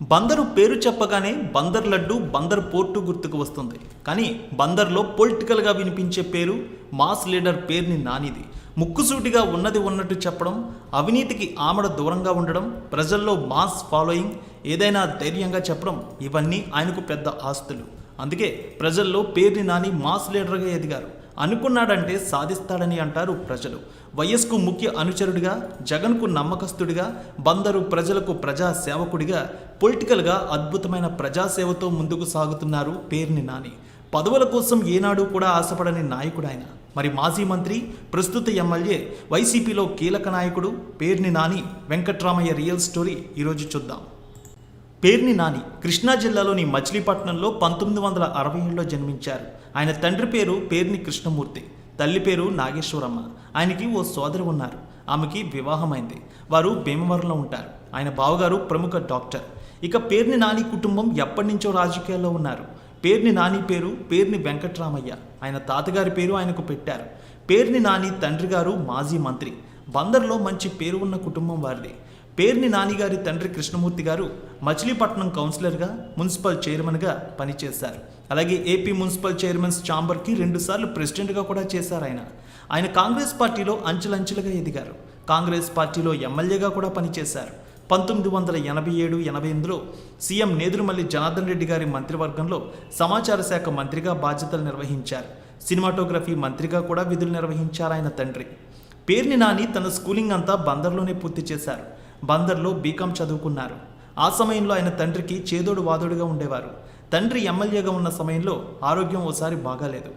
బందరు పేరు చెప్పగానే బందర్ లడ్డు బందర్ పోర్టు గుర్తుకు వస్తుంది. కానీ బందర్లో పొలిటికల్గా వినిపించే పేరు మాస్ లీడర్ పేరుని నానిది. ముక్కుసూటిగా ఉన్నది ఉన్నట్టు చెప్పడం అవినీతికి ఆమడ దూరంగా ఉండడం ప్రజల్లో మాస్ ఫాలోయింగ్ ఏదైనా ధైర్యంగా చెప్పడం ఇవన్నీ ఆయనకు పెద్ద ఆస్తులు. అందుకే ప్రజల్లో పేరుని నాని మాస్ లీడర్గా ఎదిగారు. అనుకున్నాడంటే సాధిస్తాడని అంటారు ప్రజలు. వైఎస్కు ముఖ్య అనుచరుడిగా జగన్కు నమ్మకస్తుడిగా బందరు ప్రజలకు ప్రజా సేవకుడిగా పొలిటికల్గా అద్భుతమైన ప్రజాసేవతో ముందుకు సాగుతున్నారు పేర్ని నాని. పదవుల కోసం ఏనాడు కూడా ఆశపడని నాయకుడు ఆయన. మరి మాజీ మంత్రి ప్రస్తుత ఎమ్మెల్యే వైసీపీలో కీలక నాయకుడు పేర్ని నాని వెంకట్రామయ్య రియల్ స్టోరీ ఈరోజు చూద్దాం. పేర్ని నాని. కృష్ణా జిల్లాలోని మచిలీపట్నంలో పంతొమ్మిది వందల అరవై ఏడులో జన్మించారు. ఆయన తండ్రి పేరు పేర్ని కృష్ణమూర్తి. తల్లి పేరు నాగేశ్వరమ్మ. ఆయనకి ఓ సోదరు ఉన్నారు. ఆమెకి వివాహమైంది. వారు భీమవరంలో ఉంటారు. ఆయన బావగారు ప్రముఖ డాక్టర్. ఇక పేర్ని నాని కుటుంబం ఎప్పటి నుంచో రాజకీయాల్లో ఉన్నారు. పేర్ని నాని పేరు పేర్ని వెంకట్రామయ్య. ఆయన తాతగారి పేరు ఆయనకు పెట్టారు. పేర్ని నాని తండ్రి గారు మాజీ మంత్రి. బందర్లో మంచి పేరు ఉన్న కుటుంబం వారిది. పేర్ని నానిగారి తండ్రి కృష్ణమూర్తి గారు మచిలీపట్నం కౌన్సిలర్గా మున్సిపల్ చైర్మన్గా పనిచేశారు. అలాగే ఏపీ మున్సిపల్ చైర్మన్స్ ఛాంబర్కి రెండుసార్లు ప్రెసిడెంట్గా కూడా చేశారు ఆయన. ఆయన కాంగ్రెస్ పార్టీలో అంచెలంచెలుగా ఎదిగారు. కాంగ్రెస్ పార్టీలో ఎమ్మెల్యేగా కూడా పనిచేశారు. పంతొమ్మిది వందల ఎనభై ఏడు ఎనభై ఎనిమిదిలో సీఎం నేదురుమల్లి జనార్దన్ రెడ్డి గారి మంత్రివర్గంలో సమాచార శాఖ మంత్రిగా బాధ్యతలు నిర్వహించారు. సినిమాటోగ్రఫీ మంత్రిగా కూడా విధులు నిర్వహించారు ఆయన తండ్రి. పేర్ని నాని తన స్కూలింగ్ అంతా బందర్లోనే పూర్తి చేశారు. బందర్లో బీకాం చదువుకున్నారు. ఆ సమయంలో ఆయన తండ్రికి చేదోడు వాదోడుగా ఉండేవారు. తండ్రి ఎమ్మెల్యేగా ఉన్న సమయంలో ఆరోగ్యం ఓసారి బాగాలేదు.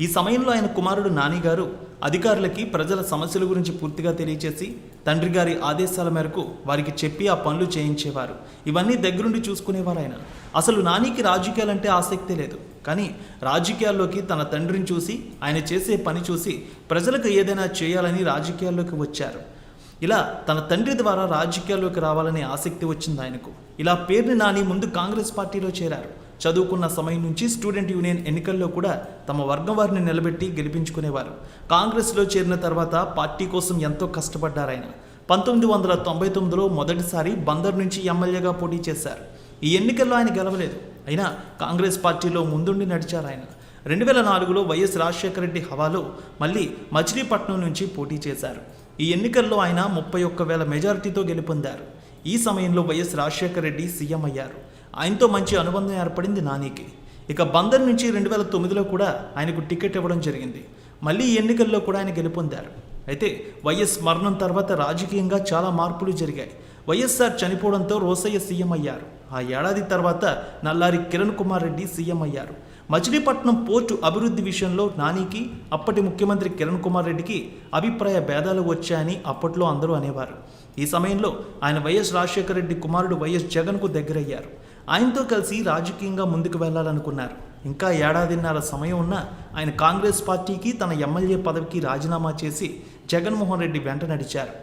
ఈ సమయంలో ఆయన కుమారుడు నానిగారు అధికారులకి ప్రజల సమస్యల గురించి పూర్తిగా తెలియచేసి తండ్రి గారి ఆదేశాల మేరకు వారికి చెప్పి ఆ పనులు చేయించేవారు. ఇవన్నీ దగ్గరుండి చూసుకునేవారు ఆయన. అసలు నానికి రాజకీయాలంటే ఆసక్తి లేదు. కానీ రాజకీయాల్లోకి తన తండ్రిని చూసి ఆయన చేసే పని చూసి ప్రజలకు ఏదైనా చేయాలని రాజకీయాల్లోకి వచ్చారు. ఇలా తన తండ్రి ద్వారా రాజకీయాల్లోకి రావాలనే ఆసక్తి వచ్చింది ఆయనకు. ఇలా పేరుని నాని ముందు కాంగ్రెస్ పార్టీలో చేరారు. చదువుకున్న సమయం నుంచి స్టూడెంట్ యూనియన్ ఎన్నికల్లో కూడా తమ వర్గం వారిని నిలబెట్టి గెలిపించుకునేవారు. కాంగ్రెస్లో చేరిన తర్వాత పార్టీ కోసం ఎంతో కష్టపడ్డారు ఆయన. పంతొమ్మిది వందల తొంభై తొమ్మిదిలో మొదటిసారి బందర్ నుంచి ఎమ్మెల్యేగా పోటీ చేశారు. ఈ ఎన్నికల్లో ఆయన గెలవలేదు. అయినా కాంగ్రెస్ పార్టీలో ముందుండి నడిచారు ఆయన. రెండు వేల నాలుగులో వైఎస్ రాజశేఖర రెడ్డి హవాలో మళ్ళీ మచిలీపట్నం నుంచి పోటీ చేశారు. ఈ ఎన్నికల్లో ఆయన ముప్పై ఒక్క వేల మెజారిటీతో గెలుపొందారు. ఈ సమయంలో వైఎస్ రాజశేఖర రెడ్డి సీఎం అయ్యారు. ఆయనతో మంచి అనుబంధం ఏర్పడింది నానికి. ఇక బందర్ నుంచి రెండు వేల తొమ్మిదిలో కూడా ఆయనకు టికెట్ ఇవ్వడం జరిగింది. మళ్ళీ ఈ ఎన్నికల్లో కూడా ఆయన గెలుపొందారు. అయితే వైఎస్ మరణం తర్వాత రాజకీయంగా చాలా మార్పులు జరిగాయి. వైఎస్ఆర్ చనిపోవడంతో రోసయ్య సీఎం అయ్యారు. ఆ ఏడాది తర్వాత నల్లారి కిరణ్ కుమార్ రెడ్డి సీఎం అయ్యారు. మచిలీపట్నం పోర్టు అభివృద్ధి విషయంలో నానికి అప్పటి ముఖ్యమంత్రి కిరణ్ కుమార్ రెడ్డికి అభిప్రాయ భేదాలు వచ్చాయని అప్పట్లో అందరూ అనేవారు. ఈ సమయంలో ఆయన వైఎస్ రాజశేఖర రెడ్డి కుమారుడు వైఎస్ జగన్కు దగ్గరయ్యారు. ఆయనతో కలిసి రాజకీయంగా ముందుకు వెళ్ళాలనుకున్నారు ఇంకా ఏడాదిన్నర సమయం ఉన్న ఆయన కాంగ్రెస్ పార్టీకి తన ఎమ్మెల్యే పదవికి రాజీనామా చేసి జగన్మోహన్ రెడ్డి వెంట నడిచారు.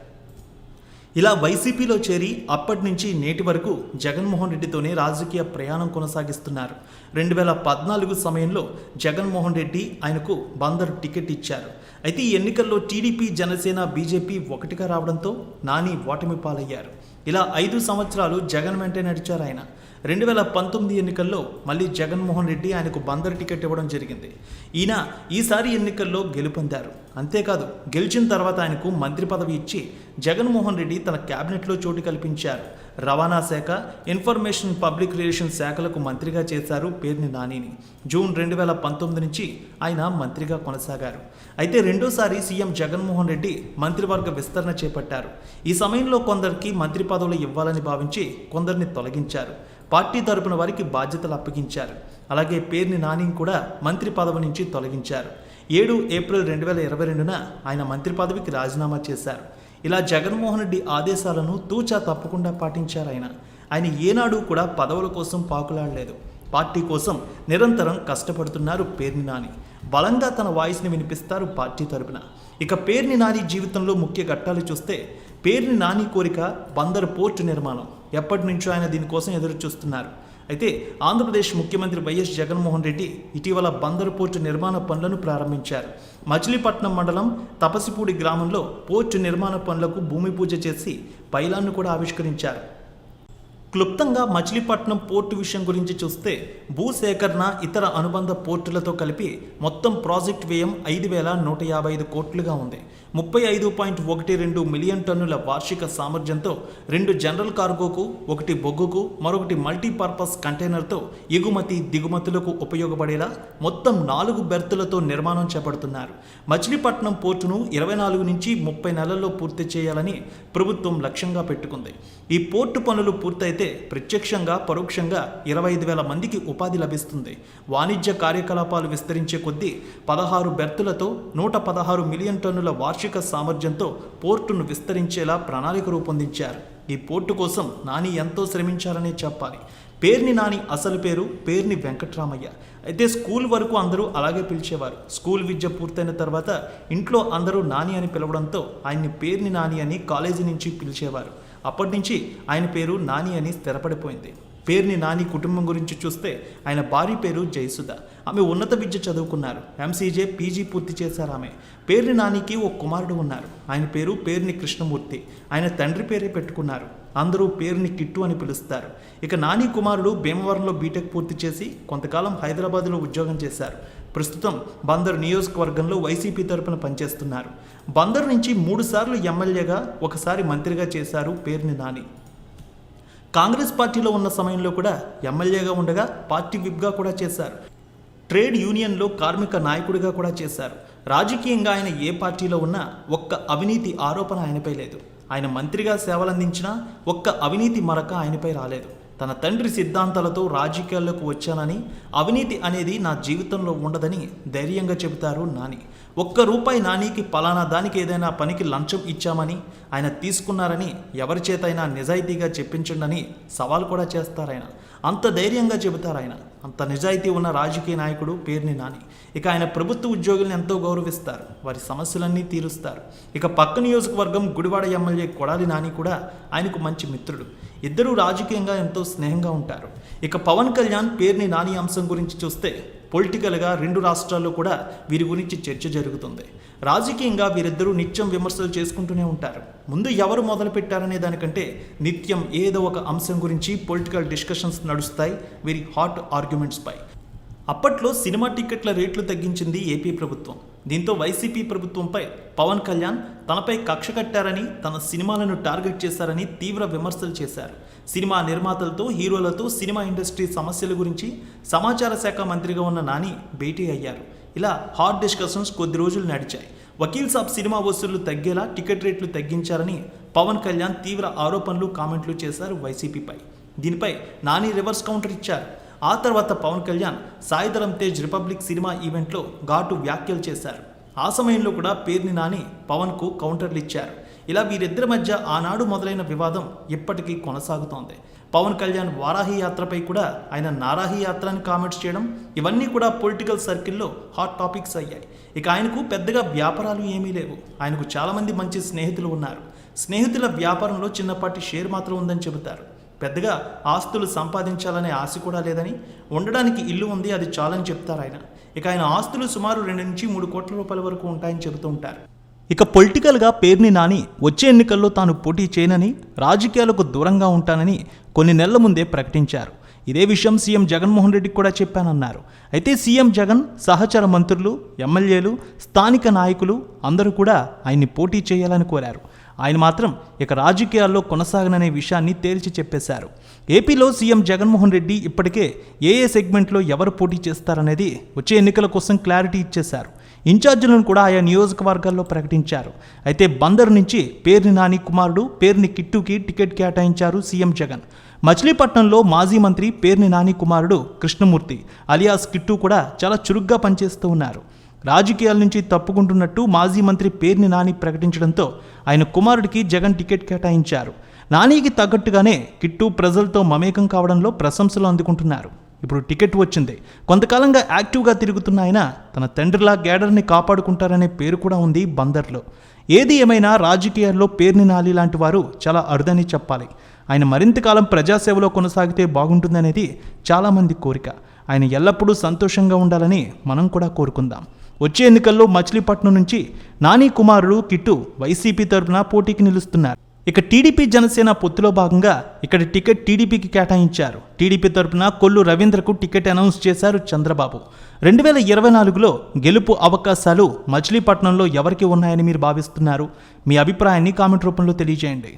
ఇలా వైసీపీలో చేరి అప్పటి నుంచి నేటి వరకు జగన్మోహన్ రెడ్డితోనే రాజకీయ ప్రయాణం కొనసాగిస్తున్నారు. రెండు వేల పద్నాలుగు సమయంలో జగన్మోహన్ రెడ్డి ఆయనకు బందరు టికెట్ ఇచ్చారు. అయితే ఈ ఎన్నికల్లో టీడీపీ జనసేన బీజేపీ ఒకటిగా రావడంతో నాని ఓటమి పాలయ్యారు ఇలా ఐదు సంవత్సరాలు జగన్ వెంటే నడిచారు ఆయన. రెండు వేల పంతొమ్మిది ఎన్నికల్లో మళ్ళీ జగన్మోహన్ రెడ్డి ఆయనకు బందర్ టికెట్ ఇవ్వడం జరిగింది. ఈయన ఈసారి ఎన్నికల్లో గెలుపొందారు. అంతేకాదు గెలిచిన తర్వాత ఆయనకు మంత్రి పదవి ఇచ్చి జగన్మోహన్ రెడ్డి తన క్యాబినెట్లో చోటు కల్పించారు. రవాణా శాఖ ఇన్ఫర్మేషన్ పబ్లిక్ రిలేషన్స్ శాఖలకు మంత్రిగా చేశారు పేర్ని నానిని. జూన్ రెండు వేల పంతొమ్మిది నుంచి ఆయన మంత్రిగా కొనసాగారు. అయితే రెండోసారి సీఎం జగన్మోహన్ రెడ్డి మంత్రివర్గ విస్తరణ చేపట్టారు. ఈ సమయంలో కొందరికి మంత్రి పదవులు ఇవ్వాలని భావించి కొందరిని తొలగించారు. పార్టీ తరపున వారికి బాధ్యతలు అప్పగించారు. అలాగే పేర్ని నానిని కూడా మంత్రి పదవి నుంచి తొలగించారు. ఏడు ఏప్రిల్ రెండు వేల ఇరవై రెండున ఆయన మంత్రి పదవికి రాజీనామా చేశారు. ఇలా జగన్మోహన్ రెడ్డి ఆదేశాలను తూచా తప్పకుండా పాటించారు ఆయన. ఆయన ఏనాడు కూడా పదవుల కోసం పాకులాడలేదు. పార్టీ కోసం నిరంతరం కష్టపడుతున్నారు పేర్ని నాని. బలంగా తన వాయిస్ని వినిపిస్తారు పార్టీ తరపున. ఇక పేర్ని నాని జీవితంలో ముఖ్య ఘట్టాలు చూస్తే పేరుని నాని కోరిక బందర్ పోర్టు నిర్మాణం. ఎప్పటి నుంచో ఆయన దీనికోసం ఎదురు చూస్తున్నారు అయితే ఆంధ్రప్రదేశ్ ముఖ్యమంత్రి వైఎస్ జగన్మోహన్ రెడ్డి ఇటీవల బందరు పోర్టు నిర్మాణ పనులను ప్రారంభించారు. మచిలీపట్నం మండలం తపసిపూడి గ్రామంలో పోర్టు నిర్మాణ పనులకు భూమి పూజ చేసి పైలాన్ను కూడా ఆవిష్కరించారు. క్లుప్తంగా మచిలీపట్నం పోర్టు విషయం గురించి చూస్తే భూసేకరణ ఇతర అనుబంధ పోర్టులతో కలిపి మొత్తం ప్రాజెక్ట్ వ్యయం ఐదు వేల నూట యాభై ఐదు కోట్లుగా ఉంది. ముప్పై ఐదు పాయింట్ ఒకటి రెండు మిలియన్ టన్నుల వార్షిక సామర్థ్యంతో రెండు జనరల్ కార్గోకు ఒకటి బొగ్గుకు మరొకటి మల్టీపర్పస్ కంటైనర్తో ఎగుమతి దిగుమతులకు ఉపయోగపడేలా మొత్తం నాలుగు బెర్తులతో నిర్మాణం చేపడుతున్నారు. మచిలీపట్నం పోర్టును ఇరవై నాలుగు నుంచి ముప్పై నెలల్లో పూర్తి చేయాలని ప్రభుత్వం లక్ష్యంగా పెట్టుకుంది. ఈ పోర్టు పనులు పూర్తయితే ప్రత్యక్షంగా పరోక్షంగా ఇరవై ఐదు వేల మందికి ఉపాధి లభిస్తుంది. వాణిజ్య కార్యకలాపాలు విస్తరించే కొద్దీ పదహారు బెర్తులతో నూట పదహారు మిలియన్ టన్నుల వార్షిక సామర్థ్యంతో పోర్టును విస్తరించేలా ప్రణాళిక రూపొందించారు. ఈ పోర్టు కోసం నాని ఎంతో శ్రమించారనే చెప్పాలి. పేర్ని నాని అసలు పేరు పేర్ని వెంకట్రామయ్య. అయితే స్కూల్ వరకు అందరూ అలాగే పిలిచేవారు. స్కూల్ విద్య పూర్తయిన తర్వాత ఇంట్లో అందరూ నాని అని పిలవడంతో ఆయన్ని పేర్ని నాని అని కాలేజీ నుంచి పిలిచేవారు. అప్పటి నుంచి ఆయన పేరు నాని అని స్థిరపడిపోయింది. పేరుని నాని కుటుంబం గురించి చూస్తే ఆయన భార్య పేరు జయసుధ. ఆమె ఉన్నత విద్య చదువుకున్నారు. ఎంసీజే పీజీ పూర్తి చేశారు ఆమె. పేరుని నానికి ఓ కుమారుడు ఉన్నారు. ఆయన పేరు పేరుని కృష్ణమూర్తి. ఆయన తండ్రి పేరే పెట్టుకున్నారు. అందరూ పేరుని కిట్టు అని పిలుస్తారు. ఇక నాని కుమారుడు భీమవరంలో బీటెక్ పూర్తి చేసి కొంతకాలం హైదరాబాద్లో ఉద్యోగం చేశారు. ప్రస్తుతం బందర్ నియోజకవర్గంలో వైసీపీ తరపున పనిచేస్తున్నారు. బందర్ నుంచి మూడుసార్లు ఎమ్మెల్యేగా ఒకసారి మంత్రిగా చేశారు పేరుని నాని. కాంగ్రెస్ పార్టీలో ఉన్న సమయంలో కూడా ఎమ్మెల్యేగా ఉండగా పార్టీ విప్గా కూడా చేశారు. ట్రేడ్ యూనియన్లో కార్మిక నాయకుడిగా కూడా చేశారు. రాజకీయంగా ఆయన ఏ పార్టీలో ఉన్నా ఒక్క అవినీతి ఆరోపణ ఆయనపై లేదు. ఆయన మంత్రిగా సేవలందించినా ఒక్క అవినీతి మరక ఆయనపై రాలేదు. తన తండ్రి సిద్ధాంతాలతో రాజకీయాల్లోకి వచ్చానని అవినీతి అనేది నా జీవితంలో ఉండదని ధైర్యంగా చెబుతారు నాని. ఒక్క రూపాయి నానికి పలానా దానికి ఏదైనా పనికి లంచం ఇచ్చామని ఆయన తీసుకున్నారని ఎవరి చేతైనా నిజాయితీగా చెప్పించండని సవాల్ కూడా చేస్తారాయన. అంత ధైర్యంగా చెబుతారు ఆయన అంత నిజాయితీ ఉన్న రాజకీయ నాయకుడు పేరుని నాని. ఇక ఆయన ప్రభుత్వ ఉద్యోగుల్ని ఎంతో గౌరవిస్తారు. వారి సమస్యలన్నీ తీరుస్తారు. ఇక పక్క నియోజకవర్గం గుడివాడ ఎమ్మెల్యే కొడాలి నాని కూడా ఆయనకు మంచి మిత్రుడు. ఇద్దరూ రాజకీయంగా ఎంతో స్నేహంగా ఉంటారు. ఇక పవన్ కళ్యాణ్ పేరుని నాని అంశం గురించి చూస్తే పొలిటికల్గా రెండు రాష్ట్రాల్లో కూడా వీరి గురించి చర్చ జరుగుతుంది. రాజకీయంగా వీరిద్దరూ నిత్యం విమర్శలు చేసుకుంటూనే ఉంటారు. ముందు ఎవరు మొదలు పెట్టారనే దానికంటే నిత్యం ఏదో ఒక అంశం గురించి పొలిటికల్ డిస్కషన్స్ నడుస్తాయి వీరి హాట్ ఆర్గ్యుమెంట్స్పై అప్పట్లో సినిమా టికెట్ల రేట్లు తగ్గించింది ఏపీ ప్రభుత్వం. దీంతో వైసీపీ ప్రభుత్వంపై పవన్ కళ్యాణ్ తనపై కక్ష కట్టారని తన సినిమాలను టార్గెట్ చేశారని తీవ్ర విమర్శలు చేశారు. సినిమా నిర్మాతలతో హీరోలతో సినిమా ఇండస్ట్రీ సమస్యల గురించి సమాచార శాఖ మంత్రిగా ఉన్న నాని భేటీ అయ్యారు. ఇలా హాట్ డిస్కషన్స్ కొద్ది రోజులు నడిచాయి. వకీల్ సాబ్ సినిమా వసూళ్ళు తగ్గేలా టికెట్ రేట్లు తగ్గించారని పవన్ కళ్యాణ్ తీవ్ర ఆరోపణలు కామెంట్లు చేశారు వైసీపీపై. దీనిపై నాని రివర్స్ కౌంటర్ ఇచ్చారు. ఆ తర్వాత పవన్ కళ్యాణ్ సాయిధరం తేజ్ రిపబ్లిక్ సినిమా ఈవెంట్లో ఘాటు వ్యాఖ్యలు చేశారు. ఆ సమయంలో కూడా పేర్ని నాని పవన్కు కౌంటర్లు ఇచ్చారు. ఇలా వీరిద్దరి మధ్య ఆనాడు మొదలైన వివాదం ఇప్పటికీ కొనసాగుతోంది. పవన్ కళ్యాణ్ వారాహి యాత్రపై కూడా ఆయన నారాహి యాత్ర అని కామెంట్స్ చేయడం ఇవన్నీ కూడా పొలిటికల్ సర్కిల్లో హాట్ టాపిక్స్ అయ్యాయి. ఇక ఆయనకు పెద్దగా వ్యాపారాలు ఏమీ లేవు. ఆయనకు చాలామంది మంచి స్నేహితులు ఉన్నారు. స్నేహితుల వ్యాపారంలో చిన్నపాటి షేర్ మాత్రం ఉందని చెబుతారు. పెద్దగా ఆస్తులు సంపాదించాలనే ఆశ కూడా లేదని ఉండడానికి ఇల్లు ఉంది అది చాలని చెప్తారు ఆయన. ఇక ఆయన ఆస్తులు సుమారు రెండు నుంచి మూడు కోట్ల రూపాయల వరకు ఉంటాయని చెబుతూ ఉంటారు. ఇక పొలిటికల్గా పేర్ని నాని వచ్చే ఎన్నికల్లో తాను పోటీ చేయనని రాజకీయాలకు దూరంగా ఉంటానని కొన్ని నెలల ముందే ప్రకటించారు. ఇదే విషయం సీఎం జగన్మోహన్ రెడ్డికి కూడా చెప్పానన్నారు. అయితే సీఎం జగన్ సహచర మంత్రులు ఎమ్మెల్యేలు స్థానిక నాయకులు అందరూ కూడా ఆయన్ని పోటీ చేయాలని కోరారు. ఆయన మాత్రం ఇక రాజకీయాల్లో కొనసాగననే విషయాన్ని తేల్చి చెప్పేశారు. ఏపీలో సీఎం జగన్మోహన్ రెడ్డి ఇప్పటికే ఏ ఏ సెగ్మెంట్లో ఎవరు పోటీ చేస్తారనేది వచ్చే ఎన్నికల కోసం క్లారిటీ ఇచ్చేశారు. ఇన్ఛార్జీలను కూడా ఆయా నియోజకవర్గాల్లో ప్రకటించారు. అయితే బందరు నుంచి పేర్ని నాని కుమారుడు పేర్ని కిట్టుకి టికెట్ కేటాయించారు సీఎం జగన్. మచిలీపట్నంలో మాజీ మంత్రి పేర్ని నాని కుమారుడు కృష్ణమూర్తి అలియాస్ కిట్టు కూడా చాలా చురుగ్గా పనిచేస్తూ ఉన్నారు. రాజకీయాల నుంచి తప్పుకుంటున్నట్టు మాజీ మంత్రి పేర్ని నాని ప్రకటించడంతో ఆయన కుమారుడికి జగన్ టికెట్ కేటాయించారు. నానికి తగ్గట్టుగానే కిట్టు ప్రజలతో మమేకం కావడంలో ప్రశంసలు అందుకుంటున్నారు. ఇప్పుడు టికెట్ వచ్చింది. కొంతకాలంగా యాక్టివ్గా తిరుగుతున్న ఆయన తన తండ్రిలా గ్యాడర్ని కాపాడుకుంటారనే పేరు కూడా ఉంది బందర్లో. ఏది ఏమైనా రాజకీయాల్లో పేర్ని నాలి లాంటి వారు చాలా అరుదని చెప్పాలి. ఆయన మరింత కాలం ప్రజాసేవలో కొనసాగితే బాగుంటుందనేది చాలామంది కోరిక. ఆయన ఎల్లప్పుడూ సంతోషంగా ఉండాలని మనం కూడా కోరుకుందాం. వచ్చే ఎన్నికల్లో మచిలీపట్నం నుంచి నాని కుమారుడు కిట్టు వైసీపీ తరఫున పోటీకి నిలుస్తున్నారు. ఇక టీడీపీ జనసేన పొత్తులో భాగంగా ఇక్కడ టికెట్ టీడీపీకి కేటాయించారు. టీడీపీ తరపున కొల్లు రవీంద్రకు టికెట్ అనౌన్స్ చేశారు చంద్రబాబు. రెండు వేల ఇరవై నాలుగులో గెలుపు అవకాశాలు మచిలీపట్నంలో ఎవరికి ఉన్నాయని మీరు భావిస్తున్నారు? మీ అభిప్రాయాన్ని కామెంట్ రూపంలో తెలియజేయండి.